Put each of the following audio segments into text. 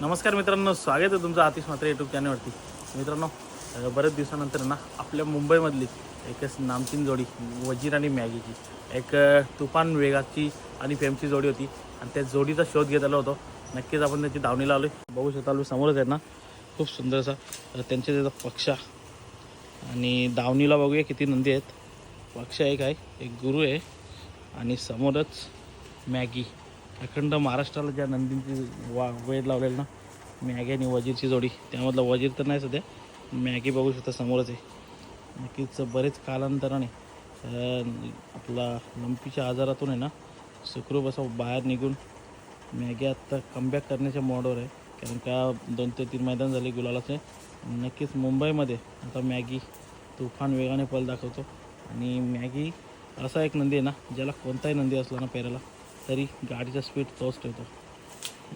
नमस्कार मित्रांनो स्वागत आहे तुमचं आतिश मात्र यूट्यूब चॅनलवरती मित्रांनो बऱ्याच बरेच दिवसानंतर ना आपल्या मुंबईमधली एकच नामचीन जोडी वजीर आणि मॅगीची. एक तुफान वेगाची आणि फेमची जोडी होती. आणि त्या जोडीचा शोध घेत आलो होतो. नक्कीच आपण त्याची धावणीला आलो बघू शकता आलो समोरच आहे ना खूप सुंदर असा अं, त्यांच्या त्याचा पक्षा. आणि दावणीला बघूया किती नंदी आहेत. पक्ष एक आहे एक गुरु आहे. आणि समोरच मॅगी. अखंड महाराष्ट्राला ज्या नंदींची वा वेळ लावलेलं ना मॅगी आणि वजीरची जोडी. त्यामधला वजीर तर नाही सध्या मॅगी बघू शकता समोरच आहे. नक्कीच बरेच कालांतराने आपला लंपीच्या आजारातून आहे ना सुखरूप असा बाहेर निघून मॅगी आत्ता कमबॅक करण्याच्या मोडवर आहे. कारण का दोन ते तीन मैदान झाले गुलालाचे. नक्कीच मुंबईमध्ये आता मॅगी तुफान वेगाने पल दाखवतो. आणि मॅगी असा एक नंदी आहे ना ज्याला कोणताही नंदी असला ना पेराला तरी गाडीचा स्पीड तोच ठेवतो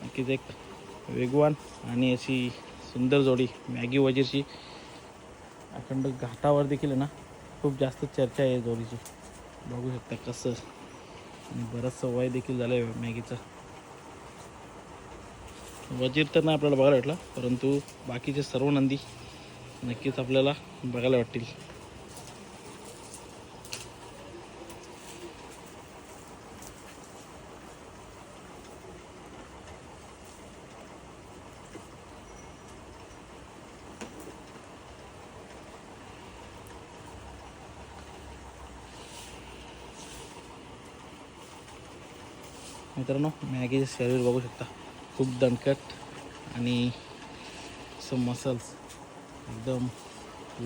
नक्कीच एक वेगवान आणि अशी सुंदर जोडी मॅगी वजीरची अखंड घाटावर देखील आहे ना खूप जास्त चर्चा आहे जोडीची. बघू शकता कसं आणि बरंचसं वय देखील झालं आहे मॅगीचं. वजीर तर नाही आपल्याला बघायला भेटला परंतु बाकीचे सर्व नंदी नक्कीच आपल्याला बघायला वाटतील मित्रांनो मॅगीचे शरीर बघू शकता. खूप दणकट आणि असं मसल्स एकदम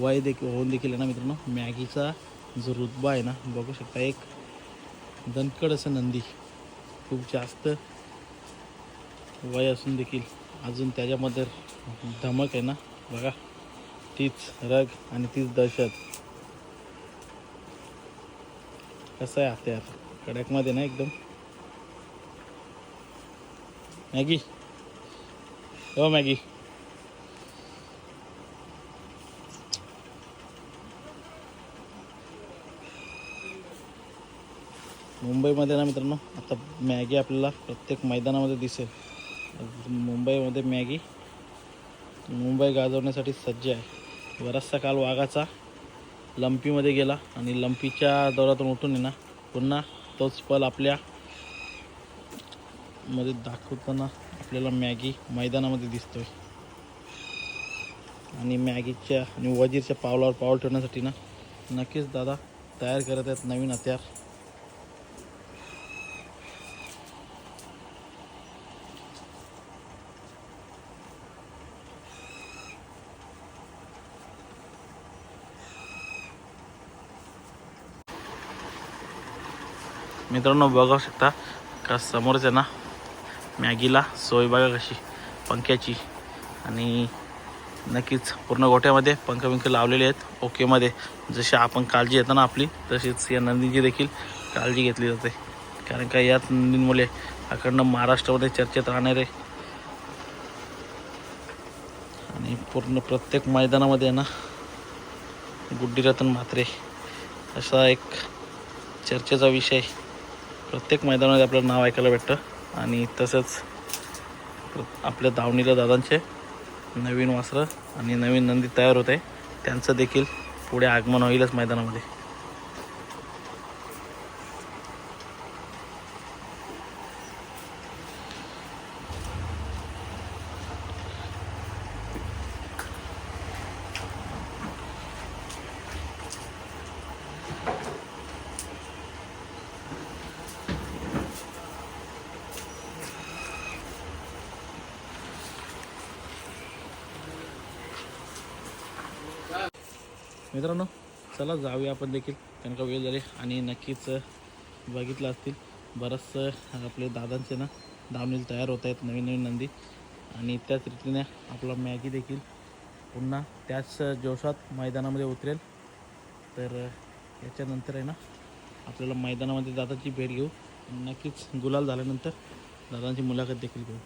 वय देखील होऊन देखील आहे ना मित्रांनो मॅगीचा जो रुतबा आहे ना बघू शकता एक दणकट असं नंदी. खूप जास्त वय असून देखील अजून त्याच्यामध्ये धमक आहे ना बघा. तीच रग आणि तीच दहशत. कसं आहे हत्यार कडकमध्ये ना एकदम मॅगी हो मॅगी मुंबईमध्ये ना मित्रांनो आता मॅगी आपल्याला प्रत्येक मैदानामध्ये दिसेल. मुंबईमध्ये मॅगी मुंबई गाजवण्यासाठी सज्ज आहे. बराचसा काल वाघाचा लंपीमध्ये गेला आणि लंपीच्या दौऱ्यातून उठून आहे ना पुन्हा तोच पल आपल्या मध्ये दाखवताना आपल्याला मॅगी मैदानामध्ये दिसतोय. आणि मॅगीच्या आणि वजीरच्या पावलावर पाऊल ठेवण्यासाठी ना नक्कीच दादा तयार करत आहेत नवीन हत्यार. मित्रांनो बघू शकता का समोरच आहे ना मॅगीला सोय बघा कशी पंख्याची. आणि नक्कीच पूर्ण गोठ्यामध्ये पंख पंख लावलेले आहेत ओकेमध्ये जशी आपण काळजी घेतो ना आपली तशीच या नंदीची देखील काळजी घेतली जाते. कारण का याच नंदींमुळे अखंड महाराष्ट्रामध्ये चर्चेत राहणारे आणि पूर्ण प्रत्येक मैदानामध्ये आहे ना गुड्डीरतन म्हात्रे. असा एक चर्चेचा विषय प्रत्येक मैदानामध्ये आपलं नाव ऐकायला भेटतं. आणि तसंच आपल्या दावणीला दादांचे नवीन वासरं आणि नवीन नंदी तयार होत. आहे त्यांचं देखील पुढे आगमन होईलच मैदानामध्ये. मित्रांनो चला जाऊया आपण देखील. त्यांना का वेळ झाली आणि नक्कीच बघितलं असतील. बरंच आपले दादांचे ना दावणीला तयार होत आहेत नवीन नवीन नंदी. आणि त्याच रीतीने आपला मॅगी देखील पुन्हा त्याच जोशात मैदानामध्ये उतरेल. तर याच्यानंतर आहे ना आपल्याला मैदानामध्ये दादाची भेट घेऊ. नक्कीच गुलाल झाल्यानंतर दादांची मुलाखत देखील घेऊ.